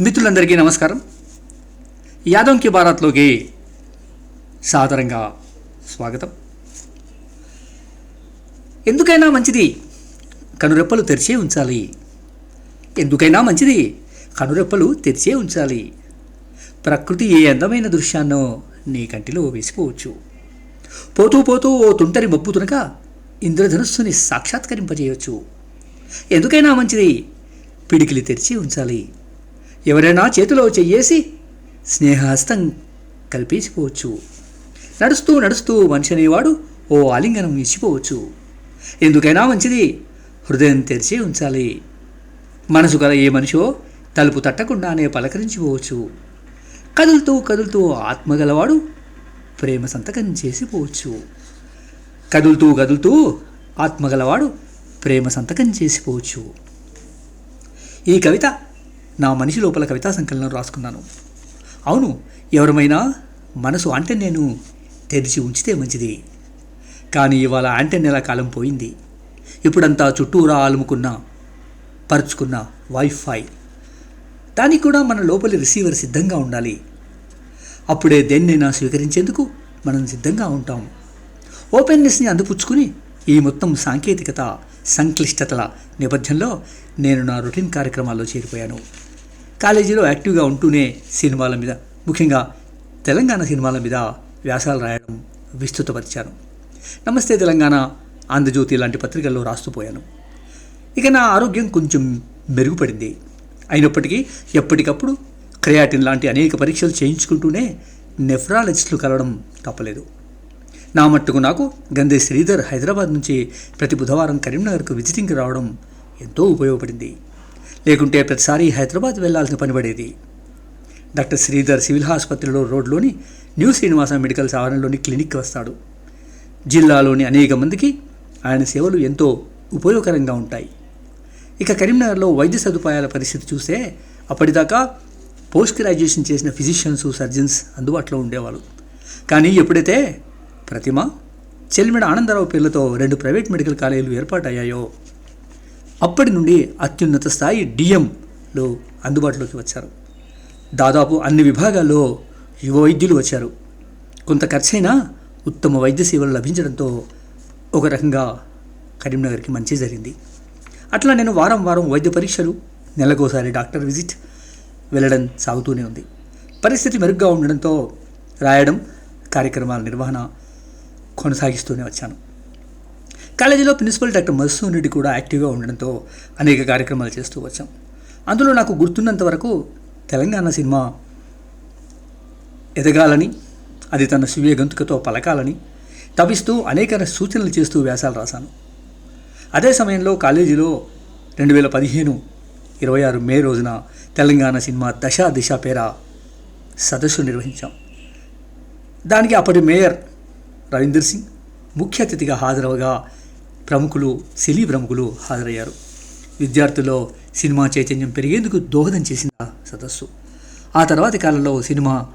మిత్రులందరికీ నమస్కారం. యాదవ్ భారత్లోకి సాదరంగా స్వాగతం. ఎందుకైనా మంచిది కనురెప్పలు తెరిచే ఉంచాలి. ఎందుకైనా మంచిది కనురెప్పలు తెరిచే ఉంచాలి. ప్రకృతి ఏ అందమైన దృశ్యాన్నో నీ కంటిలో వేసిపోవచ్చు పోతూ పోతూ ఓ తుంటరి మబ్బు తునక ఇంద్రధనుస్సుని సాక్షాత్కరింపజేయవచ్చు ఎందుకైనా మంచిది పిడికిలి తెరిచి ఉంచాలి. ఎవరైనా చేతిలో చెయ్యేసి స్నేహహస్తం కల్పించిపోవచ్చు నడుస్తూ నడుస్తూ మనిషి అనేవాడు ఓ ఆలింగనం ఇచ్చిపోవచ్చు. ఎందుకైనా మంచిది హృదయం తెరిచి ఉంచాలి. మనసు గల ఏ మనిషో తలుపు తట్టకుండానే పలకరించిపోవచ్చు. కదులుతూ కదులుతూ ఆత్మగలవాడు ప్రేమ సంతకం చేసిపోవచ్చు. కదులుతూ కదులుతూ ఆత్మగలవాడు ప్రేమ సంతకం చేసిపోవచ్చు. ఈ కవిత నా మనిషి లోపల కవితా సంకలనం రాసుకున్నాను. అవును ఎవరమైనా మనసు అంటే నేను తెరిచి ఉంచితే మంచిది. కానీ ఇవాళ ఆంటెన్నెల కాలం పోయింది. ఇప్పుడంతా చుట్టూరా ఆలుముకున్న పరుచుకున్న వైఫై దానికి కూడా మన లోపలి రిసీవర్ సిద్ధంగా ఉండాలి. అప్పుడే దేన్నైనా స్వీకరించేందుకు మనం సిద్ధంగా ఉంటాం. ఓపెన్నెస్ని అందిపుచ్చుకుని ఈ మొత్తం సాంకేతికత సంక్లిష్టతల నేపథ్యంలో నేను నా రొటీన్ కార్యక్రమాల్లో చేరిపోయాను. కాలేజీలో యాక్టివ్గా ఉంటూనే సినిమాల మీద ముఖ్యంగా తెలంగాణ సినిమాల మీద వ్యాసాలు రాయడం విస్తృతపరిచాను. నమస్తే తెలంగాణ ఆంధ్రజ్యోతి లాంటి పత్రికల్లో రాస్తూపోయాను ఇక నా ఆరోగ్యం కొంచెం మెరుగుపడింది. అయినప్పటికీ ఎప్పటికప్పుడు క్రియాటిన్ లాంటి అనేక పరీక్షలు చేయించుకుంటూనే నెఫ్రాలజిస్టులు కలవడం తప్పలేదు. నా మట్టుకు నాకు గంధే శ్రీధర్ హైదరాబాద్ నుంచి ప్రతి బుధవారం కరీంనగర్కు విజిటింగ్కి రావడం ఎంతో ఉపయోగపడింది. లేకుంటే ప్రతిసారి హైదరాబాద్ వెళ్ళాల్సిన పనిపడేది డాక్టర్ శ్రీధర్ సివిల్ ఆసుపత్రిలో రోడ్లోని న్యూ శ్రీనివాస మెడికల్ ఆవరణలోని క్లినిక్కి వస్తాడు. జిల్లాలోని అనేక మందికి ఆయన సేవలు ఎంతో ఉపయోగకరంగా ఉంటాయి. ఇక కరీంనగర్లో వైద్య సదుపాయాల పరిస్థితి చూస్తే అప్పటిదాకా పోస్ట్ గ్రాడ్యుయేషన్ చేసిన ఫిజిషియన్స్ సర్జన్స్ అందుబాటులో ఉండేవాళ్ళు. కానీ ఎప్పుడైతే ప్రతిమ చెల్మిడ ఆనందరావు పేర్లతో రెండు ప్రైవేట్ మెడికల్ కాలేజీలు ఏర్పాటయ్యాయో అప్పటి నుండి అత్యున్నత స్థాయి డిఎంలో అందుబాటులోకి వచ్చారు. దాదాపు అన్ని విభాగాల్లో యువ వైద్యులు వచ్చారు. కొంత ఖర్చైనా ఉత్తమ వైద్య సేవలు లభించడంతో ఒక రకంగా కరీంనగర్కి మంచి జరిగింది. అట్లా నేను వారం వారం వైద్య పరీక్షలు నెలకోసారి డాక్టర్ విజిట్ వెళ్ళడం సాగుతూనే ఉంది. పరిస్థితి మెరుగ్గా ఉండడంతో రాయడం కార్యక్రమాల నిర్వహణ కొనసాగిస్తూనే వచ్చాను. కాలేజీలో ప్రిన్సిపల్ డాక్టర్ మధుసూన్ రెడ్డి కూడా యాక్టివ్గా ఉండడంతో అనేక కార్యక్రమాలు చేస్తూ వచ్చాం. అందులో నాకు గుర్తున్నంత వరకు తెలంగాణ సినిమా ఎదగాలని అది తన స్వీయ గంతుకతో పలకాలని తపిస్తూ అనేక సూచనలు చేస్తూ వ్యాసాలు రాశాను. అదే సమయంలో కాలేజీలో రెండు వేల పదిహేను ఇరవై ఆరు మే రోజున తెలంగాణ సినిమా దశ దిశ పేర సదస్సు నిర్వహించాం. దానికి అప్పటి మేయర్ రవీందర్ సింగ్ ముఖ్య అతిథిగా హాజరవగా ప్రముఖులు సినీ ప్రముఖులు హాజరయ్యారు. విద్యార్థుల్లో సినిమా చైతన్యం పెరిగేందుకు దోహదం చేసిన సదస్సు. ఆ తర్వాతి కాలంలో సినిమా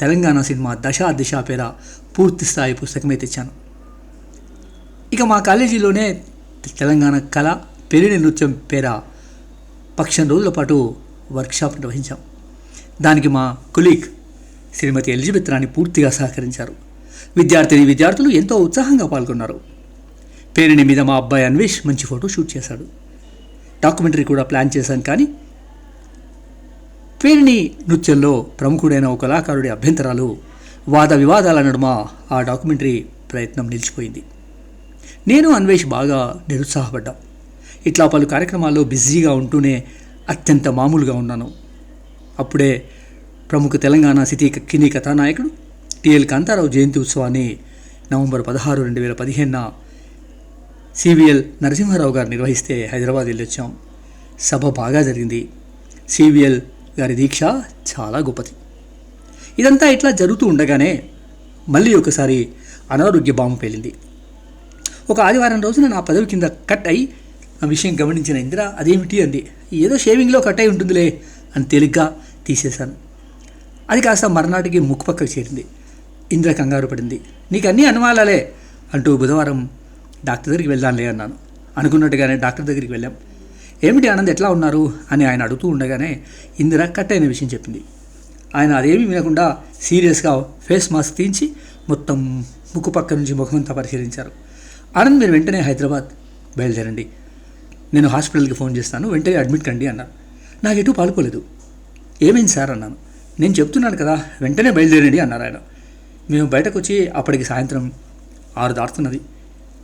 తెలంగాణ సినిమా దశ దిశ పేర పూర్తి స్థాయి పుస్తకమే తెచ్చాను. ఇక మా కాలేజీలోనే తెలంగాణ కళ పెరిని నృత్యం పేర పక్షం రోజుల పాటు వర్క్షాప్ నిర్వహించాం. దానికి మా కొలీగ్ శ్రీమతి ఎలిజబెత్ రాణి పూర్తిగా సహకరించారు. విద్యార్థిని విద్యార్థులు ఎంతో ఉత్సాహంగా పాల్గొన్నారు. పేరుని మీద మా అబ్బాయి అన్వేష్ మంచి ఫోటో షూట్ చేశాడు. డాక్యుమెంటరీ కూడా ప్లాన్ చేశాను కానీ పేరుని నృత్యంలో ప్రముఖుడైన ఒక కళాకారుడి అభ్యంతరాలు వాద వివాదాల నడుమ ఆ డాక్యుమెంటరీ ప్రయత్నం నిలిచిపోయింది. నేను అన్వేష్ బాగా నిరుత్సాహపడ్డాం. ఇట్లా పలు కార్యక్రమాల్లో బిజీగా ఉంటూనే అత్యంత మామూలుగా ఉన్నాను. అప్పుడే ప్రముఖ తెలంగాణ సిటీ కినీ కథానాయకుడు టిఎల్ కాంతారావు జయంతి ఉత్సవాన్ని నవంబర్ పదహారు రెండు వేల పదిహేనున సివిఎల్ నరసింహారావు గారు నిర్వహిస్తే హైదరాబాద్ వెళ్ళొచ్చాం. సభ బాగా జరిగింది. సివిఎల్ గారి దీక్ష చాలా గొప్పది. ఇదంతా ఇట్లా జరుగుతూ ఉండగానే మళ్ళీ ఒకసారి అనారోగ్య బాంబు పేలింది. ఒక ఆదివారం రోజున నా పదవి కింద కట్ అయి ఆ విషయం గమనించిన ఇందిర అదేమిటి? అంది. ఏదో షేవింగ్లో కట్ అయి ఉంటుందిలే అని తేలిగ్గా తీసేశాను. అది కాస్త మర్నాటికి ముక్కు పక్కకు చేరింది. ఇంద్ర కంగారు పడింది. నీకు అన్నీ అనుమానాలే అంటూ బుధవారం డాక్టర్ దగ్గరికి వెళ్దాంలే అన్నాను. అనుకున్నట్టుగానే డాక్టర్ దగ్గరికి వెళ్ళాం. ఏమిటి ఆనంద్ ఎట్లా ఉన్నారు? అని ఆయన అడుగుతూ ఉండగానే ఇందిర కట్ అయిన విషయం చెప్పింది. ఆయన అదేమీ వినకుండా సీరియస్గా ఫేస్ మాస్క్ తీయించి మొత్తం ముక్కు పక్క నుంచి ముఖమంతా పరిశీలించారు. ఆనంద్ మీరు వెంటనే హైదరాబాద్ బయలుదేరండి. నేను హాస్పిటల్కి ఫోన్ చేస్తాను వెంటనే అడ్మిట్ కండి అన్నారు. నాకు ఎటు పాల్పోలేదు. ఏమైంది సార్ అన్నాను. నేను చెప్తున్నాను కదా వెంటనే బయలుదేరండి అన్నారు ఆయన. మేము బయటకు వచ్చి అప్పటికి సాయంత్రం ఆరు దాటుతున్నది.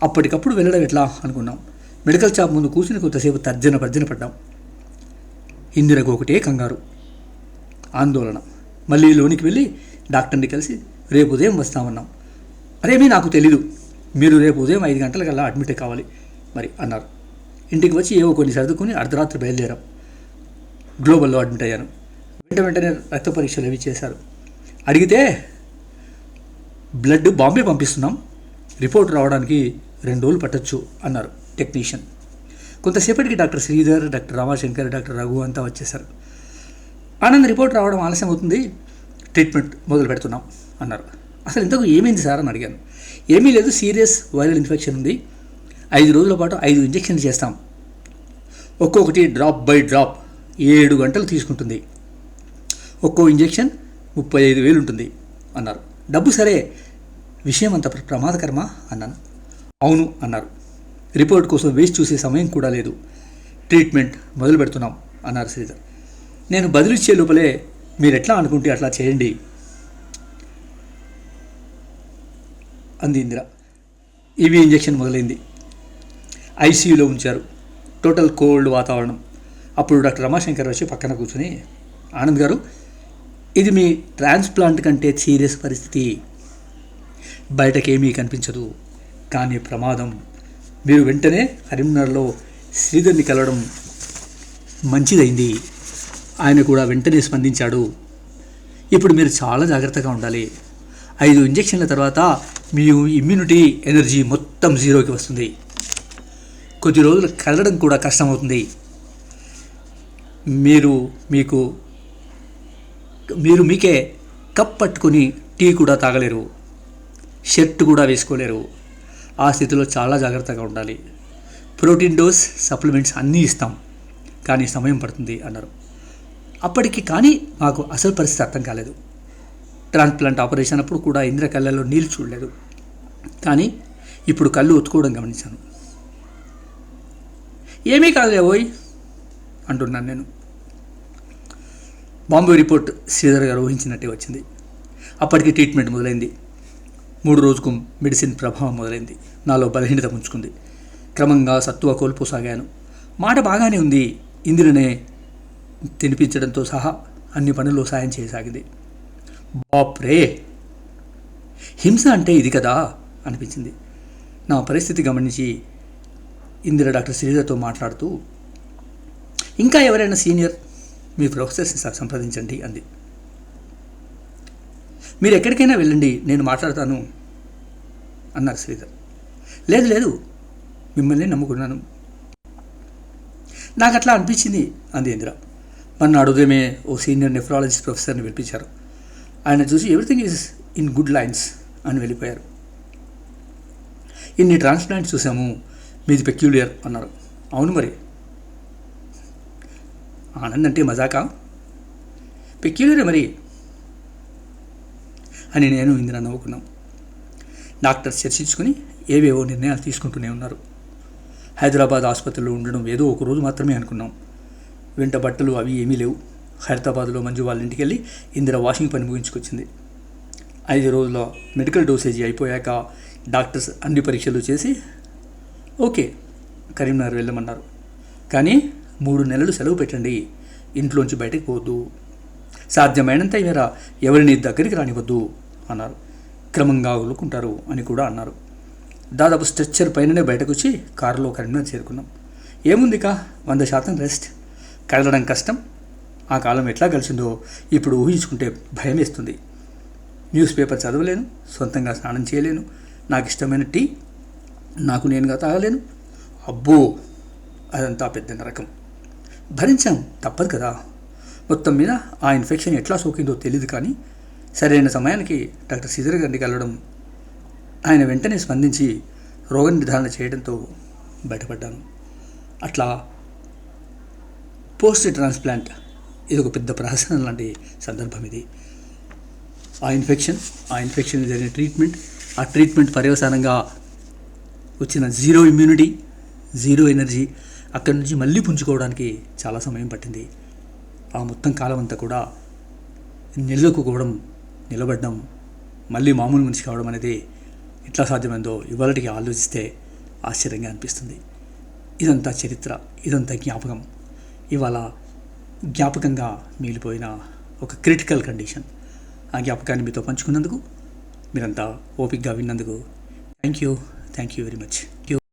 అప్పటికప్పుడు వెళ్ళడం ఎట్లా అనుకున్నాం. మెడికల్ షాప్ ముందు కూర్చుని కొంతసేపు తర్జన భర్జన పడ్డాం. ఇందిరకు ఒకటే కంగారు. ఆందోళన. మళ్ళీ లోనికి వెళ్ళి డాక్టర్ని కలిసి రేపు ఉదయం వస్తామన్నాం. అరేమీ నాకు తెలీదు. మీరు రేపు ఉదయం ఐదు గంటలకల్లా అడ్మిట్ కావాలి మరి అన్నారు. ఇంటికి వచ్చి ఏవో కొన్ని సర్దుకుని అర్ధరాత్రి బయలుదేరాం. గ్లోబల్లో అడ్మిట్ అయ్యాను. వెంట వెంటనే రక్త పరీక్షలు అవి చేశారు. అడిగితే బ్లడ్ బాంబే పంపిస్తున్నాం. రిపోర్ట్ రావడానికి రెండు రోజులు పట్టొచ్చు అన్నారు టెక్నీషియన్. కొంతసేపటికి doctor Sridhar doctor Ramashankar doctor Raghu అంతా వచ్చేసారు ఆనంద్ రిపోర్ట్ రావడం ఆలస్యం అవుతుంది ట్రీట్మెంట్ మొదలు పెడుతున్నాం అన్నారు. అసలు ఇంతకు ఏమైంది సార్ అని అడిగాను. ఏమీ లేదు సీరియస్ వైరల్ ఇన్ఫెక్షన్ ఉంది. ఐదు రోజుల పాటు ఐదు ఇంజెక్షన్లు చేస్తాం. ఒక్కొక్కటి డ్రాప్ బై డ్రాప్ ఏడు గంటలు తీసుకుంటుంది. ఒక్కో ఇంజెక్షన్ ముప్పై ఐదు వేలు ఉంటుంది అన్నారు. డబ్బు సరే విషయం అంత ప్రమాదకరమా అన్నాను. అవును అన్నారు. రిపోర్ట్ కోసం వేచి చూసే సమయం కూడా లేదు. ట్రీట్మెంట్ మొదలు పెడుతున్నాం అన్నారు శ్రీధర్. నేను బదిలిచ్చే లోపలే మీరు ఎట్లా అనుకుంటే అట్లా చేయండి అంది ఇందిర. ఈవీ ఇంజెక్షన్ మొదలైంది. ఐసీయూలో ఉంచారు. టోటల్ కోల్డ్ వాతావరణం. అప్పుడు డాక్టర్ రమాశంకర్ వచ్చి పక్కన కూర్చొని ఆనంద్ గారు ఇది మీ ట్రాన్స్ప్లాంట్ కంటే సీరియస్ పరిస్థితి. బయటకేమీ కనిపించదు. కానీ ప్రమాదం. మీరు వెంటనే కరీంనగర్లో శ్రీధర్ని కలవడం మంచిదైంది. ఆయన కూడా వెంటనే స్పందించాడు. ఇప్పుడు మీరు చాలా జాగ్రత్తగా ఉండాలి. ఐదు ఇంజెక్షన్ల తర్వాత మీ ఇమ్యూనిటీ ఎనర్జీ మొత్తం జీరోకి వస్తుంది. కొద్ది రోజులు కలవడం కూడా కష్టమవుతుంది. మీరు మీకు మీరు మీకే కప్ పట్టుకొని టీ కూడా తాగలేరు. షర్ట్ కూడా వేసుకోలేరు. ఆ స్థితిలో చాలా జాగ్రత్తగా ఉండాలి. ప్రోటీన్ డోస్ సప్లిమెంట్స్ అన్నీ ఇస్తాం. కానీ సమయం పడుతుంది అన్నారు. అప్పటికి కానీ మాకు అసలు పరిస్థితి అర్థం కాలేదు. ట్రాన్స్ప్లాంట్ ఆపరేషన్ అప్పుడు కూడా ఇంద్ర కళ్ళల్లో నీళ్ళు చూడలేదు. కానీ ఇప్పుడు కళ్ళు ఒత్తుకోవడం గమనించాను. ఏమీ కాదులే ఓయ్ అంటున్నాను నేను. బాంబే రిపోర్ట్ శ్రీధర్ గారు ఊహించినట్టే వచ్చింది. అప్పటికి ట్రీట్మెంట్ మొదలైంది. మూడు రోజుకు మెడిసిన్ ప్రభావం మొదలైంది. నాలో బలహీనత ఉంచుకుంది క్రమంగా సత్తువ కోల్పోసాగాను. మాట బాగానే ఉంది. ఇందిరనే తినిపించడంతో సహా అన్ని పనుల్లో సాయం చేయసాగింది. బాప్రే! హింస అంటే ఇది కదా? అనిపించింది. నా పరిస్థితి గమనించి ఇందిర డాక్టర్ శ్రీధర్తో మాట్లాడుతూ ఇంకా ఎవరైనా సీనియర్? మీ ప్రొఫెసర్స్ని సంప్రదించండి అంది. మీరు ఎక్కడికైనా వెళ్ళండి నేను మాట్లాడతాను అన్నారు శ్రీధర్. లేదు లేదు మిమ్మల్ని నమ్ముకున్నాను. నాకు అట్లా అనిపించింది అంది ఇందిర. మన్నాడు ఉదయమే ఓ సీనియర్ నెఫ్రాలజిస్ట్ ప్రొఫెసర్ని పిలిపించారు. ఆయన చూసి everything is in good lines అని వెళ్ళిపోయారు. ఇన్ని ట్రాన్స్ప్లాంట్స్ చూసాము మీది పెక్యులియర్ అన్నారు. అవును మరి. ఆనంద్ అంటే మజాకా? పెక్యులియర్ మరి అని నేను ఇందిరా నవ్వుకున్నాం. డాక్టర్స్ చర్చించుకుని ఏవేవో నిర్ణయాలు తీసుకుంటూనే ఉన్నారు. హైదరాబాద్ ఆసుపత్రిలో ఉండడం ఏదో ఒక రోజు మాత్రమే అనుకున్నాం. వెంట బట్టలు అవి ఏమీ లేవు. హైదరాబాద్లో మంజు వాళ్ళ ఇంటికి వెళ్ళి ఇందిర వాషింగ్ పని ముగించుకొచ్చింది. ఐదు రోజుల మెడికల్ డోసేజీ అయిపోయాక డాక్టర్స్ అన్ని పరీక్షలు చేసి ఓకే కరీంనగర్ వెళ్ళమన్నారు. కానీ మూడు నెలలు సెలవు పెట్టండి ఇంట్లోంచి బయటకు పోదు సాధ్యమైనంత మేర ఎవరిని దగ్గరికి రానివద్దు అన్నారు. క్రమంగా వదులుకుంటారు అని కూడా అన్నారు. దాదాపు స్ట్రెచ్చర్ పైననే బయటకు వచ్చి కారులో కరీంనగర్ చేరుకున్నాం. ఏముందిక? వంద శాతం రెస్ట్. కదలడం కష్టం. ఆ కాలం ఎట్లా కలిసిందో ఇప్పుడు ఊహించుకుంటే భయం వేస్తుంది. న్యూస్ పేపర్ చదవలేను సొంతంగా స్నానం చేయలేను. నాకు ఇష్టమైన టీ నాకు నేనుగా తాగలేను. అబ్బో! అదంతా పెద్ద నరకం. భరించాం తప్పదు కదా? మొత్తం మీద ఆ ఇన్ఫెక్షన్ ఎట్లా సోకిందో తెలియదు కానీ సరైన సమయానికి డాక్టర్ సిజర్ గారిని కలవడం ఆయన వెంటనే స్పందించి రోగ నిర్ధారణ చేయడంతో బయటపడ్డాను. అట్లా పోస్ట్ ట్రాన్స్ప్లాంట్ ఇది ఒక పెద్ద ప్రహసనం లాంటి సందర్భం ఇది. ఆ ఇన్ఫెక్షన్ ఆ ఇన్ఫెక్షన్ జరిగిన ట్రీట్మెంట్ ఆ ట్రీట్మెంట్ పర్యవసానంగా వచ్చిన జీరో ఇమ్యూనిటీ జీరో ఎనర్జీ అక్కడి నుంచి మళ్ళీ పుంజుకోవడానికి చాలా సమయం పట్టింది. ఆ మొత్తం కాలం అంతా కూడా నిలదొక్కుకోవడం నిలబడడం మళ్ళీ మామూలు మనిషి కావడం అనేది ఎట్లా సాధ్యమైందో ఇవాళకి ఆలోచిస్తే ఆశ్చర్యంగా అనిపిస్తుంది. ఇదంతా చరిత్ర ఇదంతా జ్ఞాపకం. ఇవాళ జ్ఞాపకంగా మిగిలిపోయిన ఒక క్రిటికల్ కండిషన్. ఆ జ్ఞాపకాన్ని మీతో పంచుకున్నందుకు మీరంతా ఓపిక్గా విన్నందుకు thank you thank you very much. You